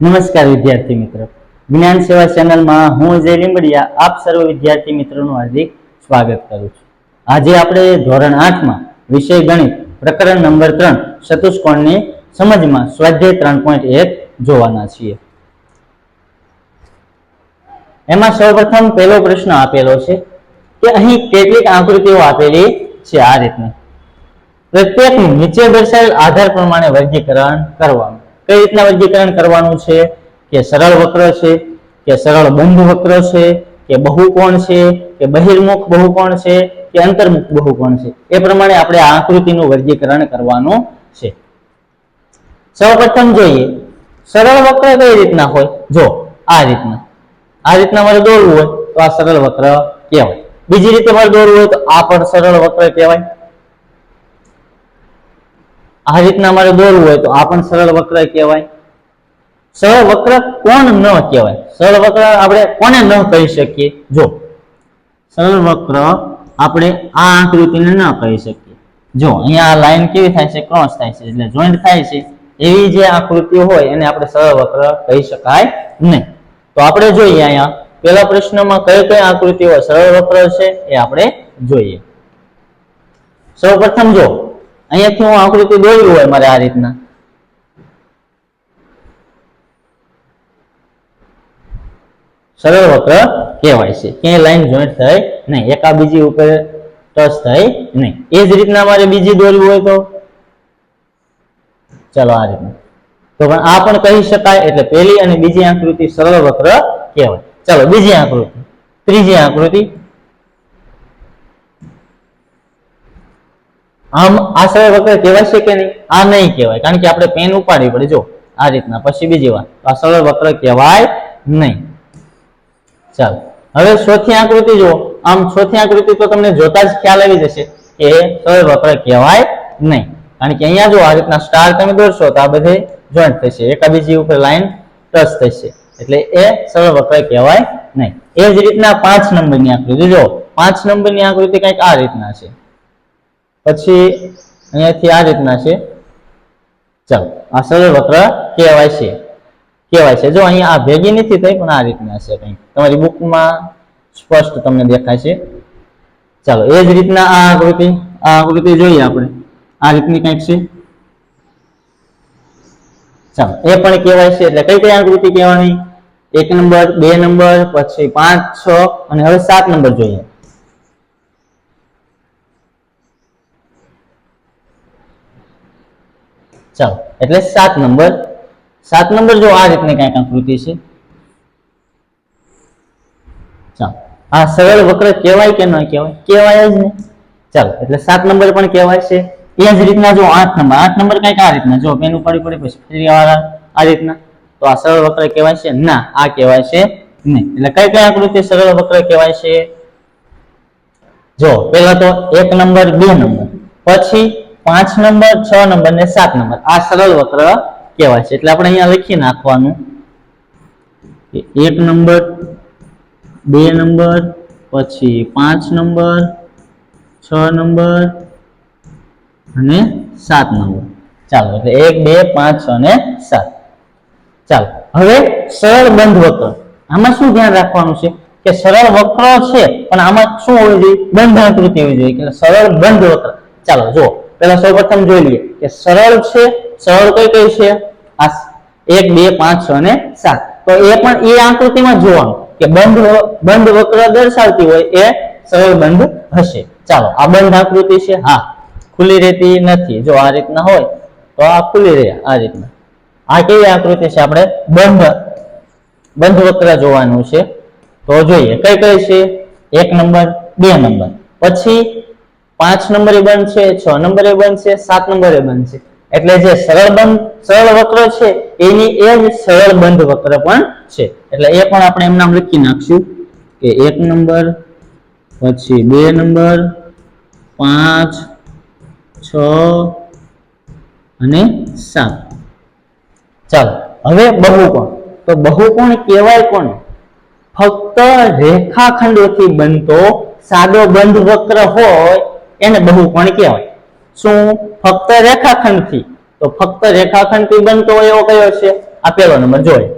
નમસ્કાર વિદ્યાર્થી મિત્રો. જ્ઞાન સેવા ચેનલમાં હું જય લીંબડિયા, આપ સર્વ વિદ્યાર્થી મિત્રોનું હાર્દિક સ્વાગત કરું છું. આજે આપણે ધોરણ આઠમાં વિષય ગણિત પ્રકરણ નંબર ત્રણ, ચતુષ્કોણની સમજમાં સ્વાધ્યાય ત્રણ પોઈન્ટ એક જોવાના છીએ. એમાં સૌપ્રથમ પહેલો પ્રશ્ન આપેલો છે કે અહીં કેટલીક આકૃતિઓ આપેલી છે આ રીતની. પ્રત્યેકનું નીચે દર્શાવેલ આધાર પ્રમાણે વર્ગીકરણ કરવાનું કઈ રીતના વર્ગીકરણ કરવાનું છે? કે સરળ વક્ર છે? કે સરળ બંધ વક્ર છે? કે બહુકોણ છે? કે બહિર્મુખ બહુકોણ છે? કે અંતર્મુખ બહુકોણ છે? એ પ્રમાણે આપણે આ આકૃતિનું વર્ગીકરણ કરવાનું છે. સૌપ્રથમ જોઈએ. સરળ વક્ર કઈ રીતના હોય? જો, આ રીતના. આ રીતના મારે દોરવું હોય તો આ સરળ વક્ર કહેવાય. બીજી રીતે મારે દોરવું હોય તો આ પણ સરળ વક્ર કહેવાય. આ રીતના મારે દોરવું હોય તો આ પણ સરળ વક્ર કહેવાય. સરળ વક્ર કોણ ન કહેવાય? સરળ વક્ર આપણે કોને ન કહી શકીએ? જો, સરળ વક્ર આપણે આ આકૃતિને ન કહી શકીએ. જો, અહીંયા આ લાઈન કેવી થાય છે? ક્રોસ થાય છે. એટલે જોઈન્ટ થાય છે. એવી જે આકૃતિઓ હોય એને આપણે સરળ વક્ર કહી શકાય નહીં. તો આપણે જોઈએ અહીંયા. પેલા પ્રશ્નમાં કઈ કઈ આકૃતિઓ સરળ વક્ર છે એ આપણે જોઈએ. સૌપ્રથમ જો અહીંયાથી હું આકૃતિ દોરવી હોય મારે આ રીતના? સરળ વક્ર કહેવાય છે. ક્યાંય લાઈન જોઈન્ટ થાય નહીં. એકા બીજી ઉપર ટચ થાય નહીં. એ જ રીતના મારે બીજી દોરવી હોય તો? ચાલો આ રીતના. તો પણ આ પણ કહી શકાય એટલે પહેલી અને બીજી આકૃતિ સરળ વક્ર કહેવાય. ચાલો બીજી આકૃતિ. ત્રીજી આકૃતિ. આમ આ સરળ વક્ર કહેવાય છે કે નહીં? આ નહીં કહેવાય, કારણ કે આપણે પેન ઉપાડવી પડે. જો, આ રીતના. પછી બીજી વાત. આ સરળ વક્ર કહેવાય નહીં. ચાલો. હવે ચોથી આકૃતિ જુઓ. આમ ચોથી આકૃતિ તો તમને જોતા જ ખ્યાલ આવી જશે કે સરળ વક્ર કહેવાય નહીં. કારણ કે અહીંયા જો આ રીતના સ્ટાર તમે દોરશો તો આ બધે જોઈન્ટ થશે. એકાબીજી ઉપર લાઈન ટચ થશે. એટલે એ સરળ વક્ર કહેવાય નહીં. એ જ રીતના પાંચ નંબરની આકૃતિ. જો, પાંચ નંબરની આકૃતિ કંઈક આ રીતના છે. પછી અહીંયાથી આ રીતના છે. ચાલો, આ સરળ વક્ર કહેવાય છે. કહેવાય છે. જો અહીંયા આ ભેગી નથી થઈ, પણ આ રીતના છે કંઈક. તમારી બુકમાં સ્પષ્ટ તમને દેખાય છે. ચાલો, એ જ રીતના આ આકૃતિ આ આકૃતિ જોઈએ આપણે. આ રીતની કંઈક છે. ચાલો, એ પણ કહેવાય છે. એટલે કઈ કઈ આકૃતિ કહેવાની? એક નંબર, બે નંબર, પછી પાંચ, છ, અને હવે સાત નંબર જોઈએ. ચાલો, એટલે સાત નંબર. સાત નંબર જો આ રીતની કંઈક આકૃતિ છે. ચાલો, આ સરળ વક્ર કહેવાય કે ન કહેવાય? કહેવાય જ ને. ચાલો, એટલે સાત નંબર પણ કહેવાય છે. એ જ રીતના જો આઠ નંબર. આઠ નંબર કંઈક આ રીતના. જો પેન ઉપાડી પડી, પછી ફરી વાળા આ રીતના. તો આ સરળ વક્ર કહેવાય છે. ના, આ કહેવાય છે નહીં. એટલે કઈ કઈ આકૃતિ સરળ વક્ર કહેવાય છે? જો પેલા તો એક નંબર, બે નંબર. પછી પાંચ નંબર, છ નંબર ને સાત નંબર. આ સરળ વક્ર કહેવાય છે. એટલે આપણે અહીંયા લખી નાખવાનું. એક નંબર, બે નંબર, પછી પાંચ નંબર, છ નંબર અને સાત નંબર. ચાલો, એટલે એક, બે, પાંચ, છ અને સાત. ચાલો, હવે સરળ બંધ વક્ર. આમાં શું ધ્યાન રાખવાનું છે? કે સરળ વક્ર છે, પણ આમાં શું હોવી જોઈએ? બંધ આકૃતિ હોવી જોઈએ. કે સરળ બંધ વક્ર. ચાલો જો સૌ સૌપ્રથમ જોઈ લઈએ કે સરળ છે, સરળ કઈ કઈ છે? આ એક, બે, પાંચ, છ અને સાત. તો એ પણ એ આકૃતિમાં જોવાનું કે બંધ બંધ વક્ર દર્શાવતી હોય એ સરળ બંધ હશે. ચાલો, આ બંધ આકૃતિ છે? હા. ખુલ્લી રહેતી નથી. જો આ રીતના હોય, તો આ ખુલ્લી રહે આ રીતના. આ કેવી આકૃતિ છે આપણે? બંધ બંધ વક્ર જોવાનું છે. તો જોઈએ, કઈ કઈ છે? એક નંબર, બે નંબર. પછી પાંચ નંબરે બંધ છે નંબરે છે સાત નંબરે છે એટલે જે સરળ બંધ, સરળ વક્ર છે, એની એ જ સરળ બંધ વક્ર પણ છે. એટલે એ પણ આપણે એમ નામ લખી નાખશું કે એક નંબર, પછી બે નંબર, પાંચ, છ અને સાત. ચાલો, હવે બહુકોણ. તો બહુકોણ કહેવાય કોણ? ફક્ત રેખાખંડોથી બનતો સાદો બંધ વક્ર હોય એને બહુકોણ કહેવાય. શું? ફક્ત રેખાખંડથી. તો ફક્ત રેખાખંડથી બનતો હોય એવો કયો છે? આ પહેલો નંબર જોઈએ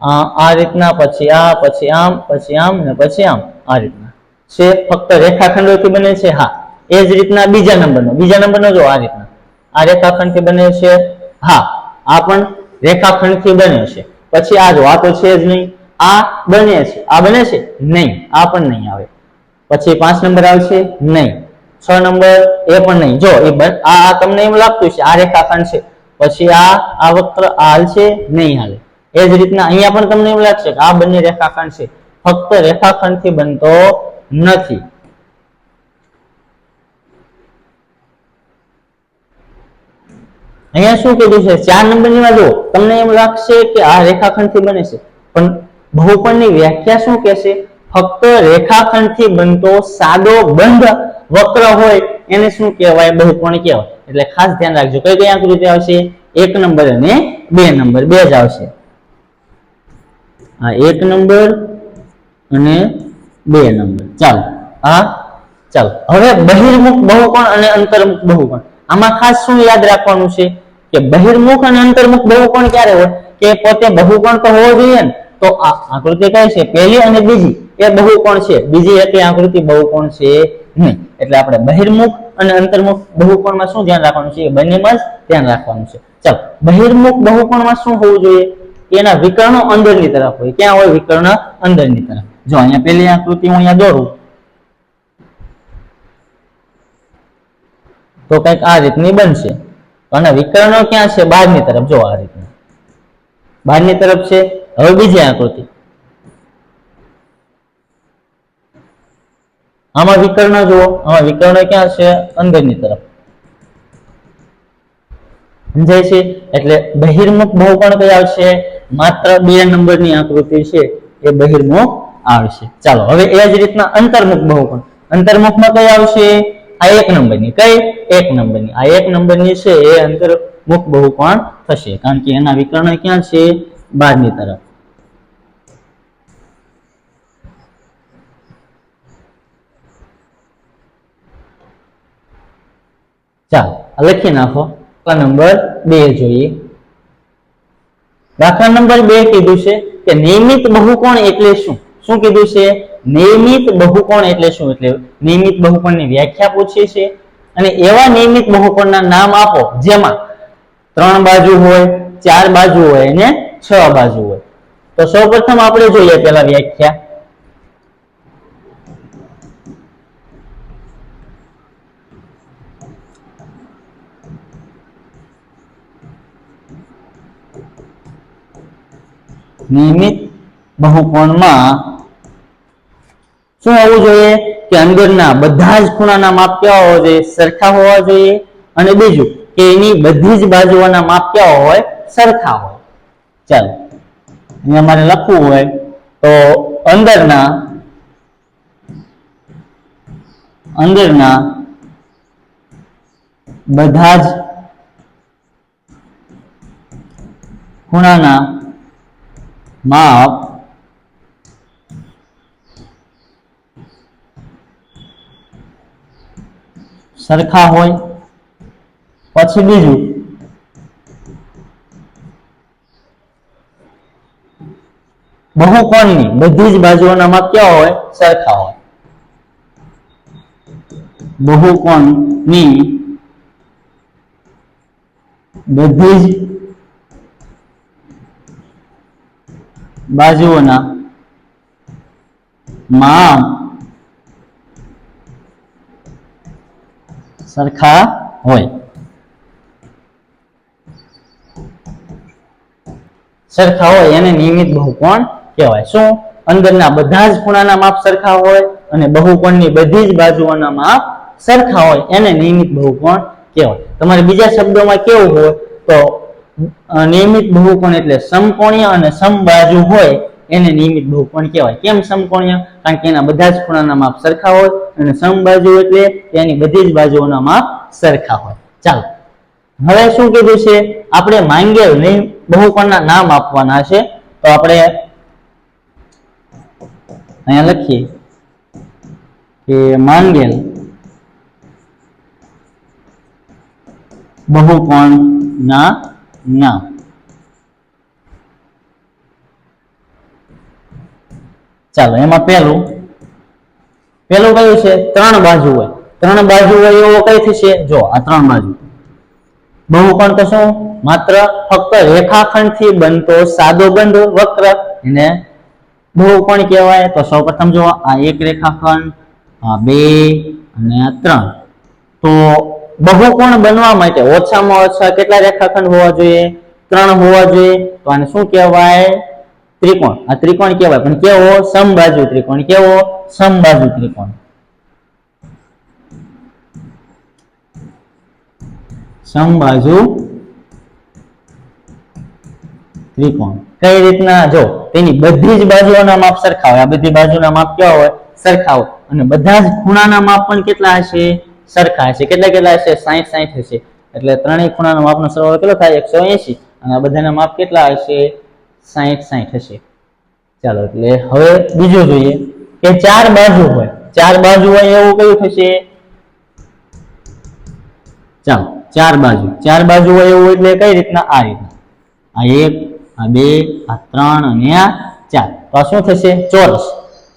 આ આ રીતના, પછી આ, પછી આમ પછી આમ, ને પછી આમ. આ રીતના. છે? ફક્ત રેખાખંડોથી બને છે? હા. એ જ રીતના બીજા નંબરનો. બીજા નંબરનો જો આ રીતના. આ રેખાખંડથી બને છે? હા. આ પણ રેખાખંડથી બને છે. પછી આ જો, આ તો છે જ નહીં. આ બને છે. આ બને છે? નહીં. આ પણ નહીં આવે. પછી પાંચ નંબર આવશે? નહીં. છ નંબર એ પણ નહીં. જો, એ આ તમને એમ લાગતું છે આ રેખાખંડ છે. પછી આ આ વક્ર આ હાલશે નહીં હાલે એ જ રીતના અહીંયા પણ તમને એમ લાગશે કે આ બંને રેખાખંડ છે. ફક્ત રેખાખંડથી બનતો નથી. અહીંયા શું કીધું છે? ચાર નંબરની માં જુઓ. તમને એમ લાગશે કે આ રેખાખંડથી બને છે. પણ બહુકોણની વ્યાખ્યા શું કહેશે? ફક્ત રેખાખંડથી બનતો સાદો બંધ વક્ર હોય એને શું કહેવાય? બહુકોણ કહેવાય. એટલે ખાસ ધ્યાન રાખજો. કઈ કઈ આકૃતિ આવશે? એક નંબર અને બે નંબર. બે જ આવશે. આ એક નંબર અને બે નંબર. ચાલો. આ ચાલો. હવે બહિર્મુખ બહુકોણ અને અંતર્મુખ બહુકોણ. આમાં ખાસ શું યાદ રાખવાનું છે? કે બહિર્મુખ અને અંતર્મુખ બહુકોણ ક્યારે હોય? કે પોતે બહુકોણ તો હોવો જોઈએ ને? તો આ આકૃતિ કઈ છે, પહેલી અને બીજી. એ બહુકોણ છે. બીજી એક આકૃતિ બહુકોણ છે નહીં. એટલે આપણે બહિર્મુખ અને અંતર્મુખ બહુકોણમાં શું ધ્યાન રાખવાનું છે? એ બંનેમાં જ ધ્યાન રાખવાનું છે. ચાલો, બહિર્મુખ બહુકોણમાં શું હોવું જોઈએ? એના વિકર્ણો અંદરની તરફ હોય. ક્યાં હોય વિકર્ણ? અંદરની તરફ. જો અહીંયા પેલી આકૃતિ હું અહીંયા દોરું, તો કંઈક આ રીતની બનશે. અને વિકર્ણો ક્યાં છે? બહારની તરફ. જો આ રીતના. બહારની તરફ છે. હવે બીજી આકૃતિ. આમાં વિકર્ણ જુઓ. આમાં વિકર્ણ ક્યાં છે? અંદરની તરફ. સમજાય છે? એટલે બહિર્મુખ બહુકોણ કઈ આવશે? માત્ર બે નંબરની આકૃતિ છે, એ બહિર્મુખ આવશે. ચાલો, હવે એ જ રીતના અંતર્મુખ બહુકોણ અંતર્મુખમાં કઈ આવશે? આ એક નંબરની. કઈ? એક નંબરની. આ એક નંબરની છે, એ અંતર્મુખ બહુકોણ થશે. કારણ કે એના વિકર્ણ ક્યાં છે? બહારની તરફ. ચાલો લખી નાખો. નંબર બે જોઈએ. દાખલા નંબર બે કીધું છે કે નિયમિત બહુકોણ એટલે શું? શું કીધું છે? નિયમિત બહુકોણ એટલે શું? એટલે નિયમિત બહુકોણની વ્યાખ્યા પૂછી છે. અને એવા નિયમિત બહુકોણના નામ આપો, જેમાં ત્રણ બાજુ હોય, ચાર બાજુ હોય અને છ બાજુ હોય. તો સૌપ્રથમ આપણે જોઈએ પેલા વ્યાખ્યા. નિયમિત બહુકોણમાં શું હોવું જોઈએ? કે અંદરના બધા જ ખૂણાના માપ કેવા હોવા જોઈએ, સરખા હોવા જોઈએ અને બીજું કે એની બધી જ બાજુઓના માપ કેવા હોય, સરખા હોય. ચાલો, અહીંયા મારે લખવું હોય તો અંદરના અંદરના બધા જ ખૂણાના માપ સરખા હોય પછી બીજું બહુકોણની, બધી જ બાજુઓના માપ કેવા હોય? સરખા હોય. બહુકોણની બધી જ બાજુઓના માપ સરખા હોય. સરખા હોય એને નિયમિત બહુકોણ કહેવાય. શું? અંદરના બધા જ ખૂણાના માપ સરખા હોય અને બહુકોણની બધી જ બાજુઓના માપ સરખા હોય. એને નિયમિત બહુકોણ કહેવાય. તમારે બીજા શબ્દોમાં કેવું હોય તો નિયમિત બહુકોણ એટલે સમકોણીય અને સમબાજુ હોય એને નિયમિત બહુકોણ કહેવાય. કેમ સમકોણીય? કારણ કે એના બધા જ ખૂણાના માપ સરખા હોય અને સમબાજુ એટલે એની બધી જ બાજુઓના માપ સરખા હોય. ચાલો. હવે શું કીધું છે? આપણે માંગેલ બહુકોણના નામ આપવાના છે. તો આપણે અહીંયા લખીએ કે માંગેલ બહુકોણના ના. ચાલો, એમાં પહેલું પહેલું કયું છે? ત્રણ બાજુ હોય. ત્રણ બાજુ હોય એવો કઈ થશે જો, આ ત્રણ બાજુ. બહુકોણ તો શું? માત્ર ફક્ત રેખાખંડથી બનતો સાદો બંધ વક્ર. એને બહુકોણ કહેવાય. તો સૌ પ્રથમ જો આ એક રેખાખંડ, આ બે અને આ ત્રણ. તો બહુકોણ બનવા માટે ઓછામાં ઓછા કેટલા રેખાખંડ હોવા જોઈએ? ત્રણ હોવા જોઈએ. તો આને શું કહેવાય? ત્રિકોણ. આ ત્રિકોણ કહેવાય. પણ કેવો? સમબાજુ ત્રિકોણ. કેવો? સમબાજુ ત્રિકોણ. સમબાજુ ત્રિકોણ. કઈ રીતના? જો, તેની બધી જ બાજુઓના માપ સરખા હોય આ બધી બાજુના માપ કેવા હોય? સરખા હોય અને બધા જ ખૂણાના માપ પણ કેટલા હશે? સરખા હશે. કેટલા કેટલા હશે? સાહીઠ સાહીઠ હશે. એટલે ત્રણેય ખૂણાનો માપનો સરવાળો કેટલો થાય? એકસો એંશી. અને આ બધાના માપ કેટલા હશે? સાહીઠ સાહીઠ હશે. ચાલો, એટલે હવે બીજું જોઈએ. કે ચાર બાજુ હોય. ચાર બાજુ હોય એવું કયું થશે? ચાલો, ચાર બાજુ. ચાર બાજુ હોય એવું એટલે કઈ રીતના? આ રીતના. આ એક, આ બે, આ ત્રણ અને આ ચાર. તો શું થશે? ચોરસ.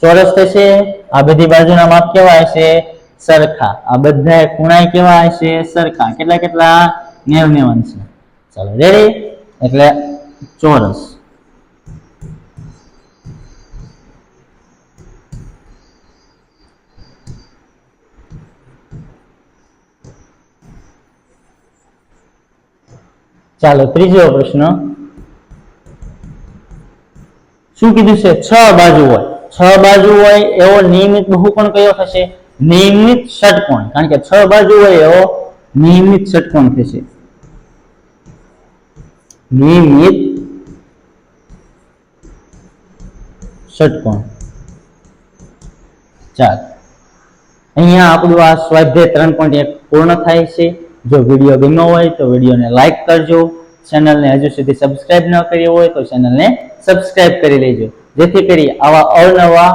ચોરસ થશે. આ બધી બાજુના માપ કેવા હશે? સરખા. આ બધા ખૂણા કેવા હશે? સરખા. કેટલા કેટલા? નેવ નેવ અંશ ચાલો રેડી એટલે ચોરસ. ચાલો, ત્રીજો પ્રશ્ન. શું કીધું છે? છ બાજુ હોય. છ બાજુ હોય એવો નિયમિત બહુકોણ કયો થશે નિયમિત ષટકોણ. કારણ કે છ બાજુ હોય એવો નિયમિત ષટકોણ થશે નિયમિત ષટકોણ. ચાલ. અહીંયા આપણું આ સ્વાધ્યાય ત્રણ પોઈન્ટ એક પૂર્ણ થાય છે. જો વીડિયો ગમ્યો હોય તો વિડીયોને લાઇક કરજો. ચેનલને હજુ સુધી સબસ્ક્રાઇબ ન કરી હોય તો ચેનલને સબસ્ક્રાઇબ કરી લેજો. જેથી કરી આવા અવનવા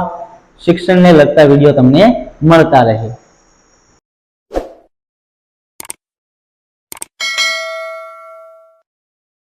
શિક્ષણને લગતા વીડિયો તમને મળતા રહે.